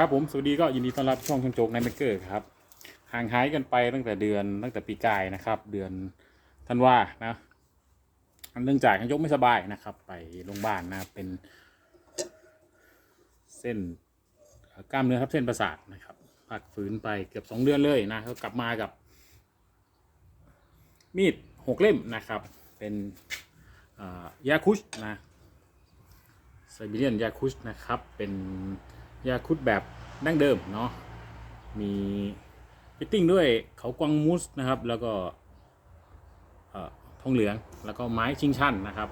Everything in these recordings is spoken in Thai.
ครับผมสวัสดีก็ยินดีต้อนรับช่องช่างโจกในเมเกอร์ครับห่างหายกันไปตั้งแต่เดือนตั้งแต่ปีกายนะครับ เดือนธันวานะเนื่องจากช่างโจกไม่สบายนะครับ ไปโรงพยาบาลนะเป็น เส้นกล้ามเนื้อทับเส้นประสาทนะครับพักฟื้นไปเกือบสองเดือนเลยนะก็กลับมากับ มีดหกเล่มนะครับ เป็นยาคุชนะไซบีเรียนยาคุชนะครับเป็น ยาคุชแบบดั้งเดิมเนาะมีฟิตติ้งด้วยเขากวางมูสนะครับ แล้วก็ทองเหลืองแล้วก็ไม้ชิงชันนะครับ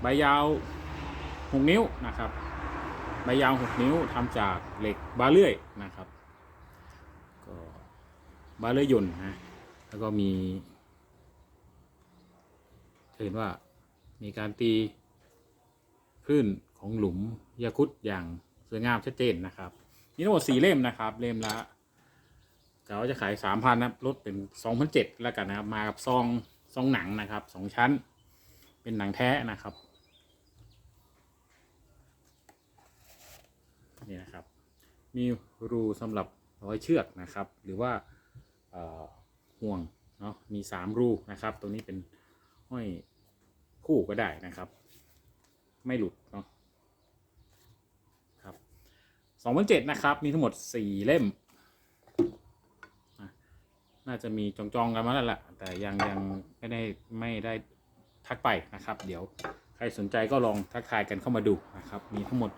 ใบยาว 6 นิ้วนะครับ ใบยาว 6 นิ้วทำจากเหล็กบาเลื่อยนะครับก็บาเลื่อยยนต์นะแล้วก็มีเห็นว่ามีการตีคลื่น ของหลุมยาคุดอย่างสวยงามชัดเจนนะครับมีทั้งหมดสี่เล่มนะครับ เล่มละเขาจะขายสามพันนะลดเป็นสองพันเจ็ดแล้วกันนะครับ มากับซองซองหนังนะครับสองชั้น เป็นหนังแท้นะครับนี่นะครับ มีรูสำหรับร้อยเชือกนะครับ หรือว่าห่วงเนาะมีสามรูนะครับ ตรงนี้เป็นห้อยคู่ก็ได้นะครับ ไม่หลุดเนาะ สองพันเจ็ดนะครับ มีทั้งหมดสี่เล่ม น่าจะมีจองๆกันมาแล้วแหละแต่ยังยังไม่ได้ไม่ได้ทักไปนะครับ เดี๋ยวใครสนใจก็ลองทักทายกันเข้ามาดูนะครับ มีทั้งหมด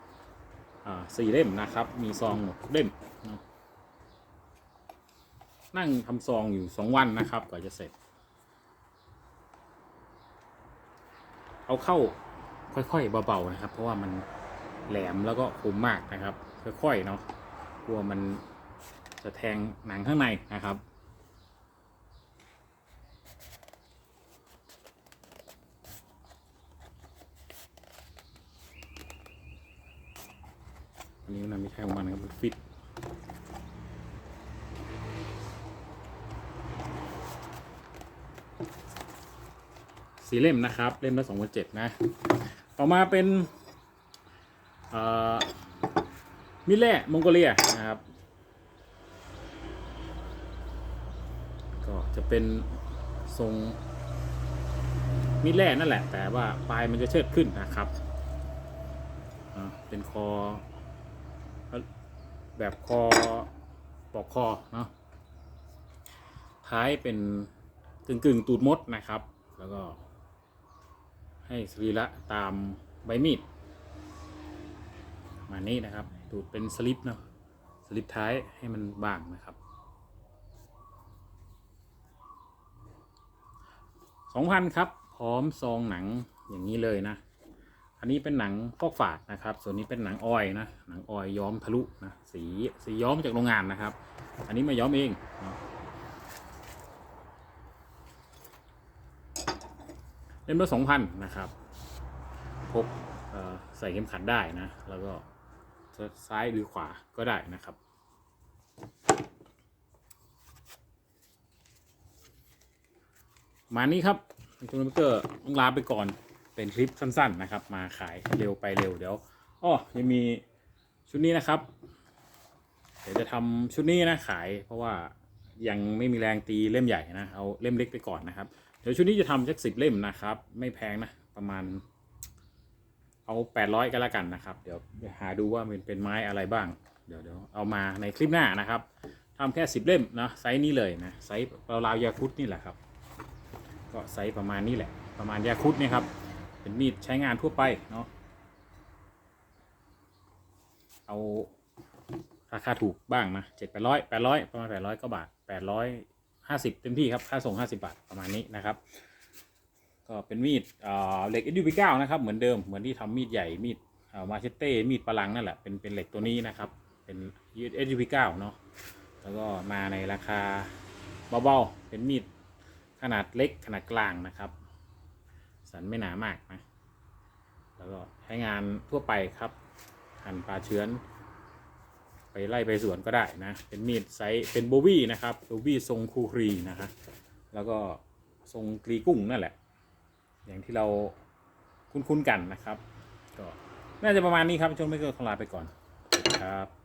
อ่าสี่เล่มนะครับ มีซองหมดเล่มนะนั่งทำซองอยู่สองวันนะครับ กว่าจะเสร็จ เอาเข้าค่อยๆเบาๆนะครับ เพราะว่ามันแหลมแล้วก็คมมากนะครับ ค่อยๆเนาะกลัวมันจะแทงหนังข้างในนะครับ อันนี้นไม่ใช่งมันนะครับมันฟิตสีเล่มนะครับ เล่มละสองพันเจ็ดนะ ต่อมาเป็น เอ่อ มิแร่มองโกเลียนะครับ ก็จะเป็นทรงมิแร่นั่นแหละ แต่ว่าปลายมันจะเชิดขึ้นนะครับเป็นคอ แบบคอปอกคอเนาะท้ายเป็นกึ่งกึ่งตูดมดนะครับ แล้วก็ ให้สรีระตามใบมีดมานี้นะครับ ตูดเป็นสลิปเนาะสลิปท้ายให้มันบางนะครับสองพันครับ พร้อมซองหนังอย่างนี้เลยนะ อันนี้เป็นหนังฟอกฝาดนะครับ ส่วนนี้เป็นหนังออยนะ หนังออยย้อมทะลุนะ สีสีย้อมจากโรงงานนะครับ อันนี้มาย้อมเองเนะเล่มละสองพันนะครับพกใส่เข็มขัดได้นะ แล้วก็ ซ้ายหรือขวาก็ได้นะครับ มานี้ครับจูนเกอร์ต้องลาไปก่อนเป็นคลิปสั้นๆนะครับ มาขายเร็วไปเร็วเดี๋ยวอ้อยังมีชุดนี้นะครับ เดี๋ยวจะทำชุดนี้นะขายเพราะว่ายังไม่มีแรงตีเล่มใหญ่นะ เอาเล่มเล็กไปก่อนนะครับ เดี๋ยวชุดนี้จะทำสักสิบเล่มนะครับ ไม่แพงนะ ประมาณ เอาแปดร้อยก็แล้วกันนะครับ เดี๋ยวหาดูว่ามันเป็นไม้อะไรบ้าง เดี๋ยวเดี๋ยวเอามาในคลิปหน้านะครับทำแค่สิบเล่มนะไซส์นี้เลยนะไซส์ราวๆยาคุดนี่แหละครับ ก็ไซส์ประมาณนี้แหละ ประมาณยาคุดนี่ครับ เป็นมีดใช้งานทั่วไปเนาะเอาราคาถูกบ้างนะเจ็ดแปดร้อยแปดร้อยประมาณแปดร้อยก็บาทแปดร้อยห้าสิบเต็มที่ครับค่าส่งห้าสิบาทประมาณนี้นะครับ ก็เป็นมีดเอ่อเหล็ก SUV9 นะครับเหมือนเดิมเหมือนที่ทำมีดใหญ่มีดมาเชเต้มีดปลังนั่นแหละเป็นเป็นเหล็กตัวนี้นะครับ เป็น SUV9 เนาะแล้วก็มาในราคาเบาๆเป็นมีดขนาดเล็กขนาดกลางนะครับ สันไม่หนามากนะแล้วก็ใช้งานทั่วไปครับหั่นปลาเชื้อน ไปไล่ไปสวนก็ได้นะ เป็นมีดไซส์เป็นโบวี่นะครับโบวี่ทรงคูครีนะครับแล้วก็ทรงกรีกุ้งนั่นแหละ อย่างที่เราคุ้นๆกันนะครับ ก็น่าจะประมาณนี้ครับช่วงไม่เกินขอลาไปก่อนครับ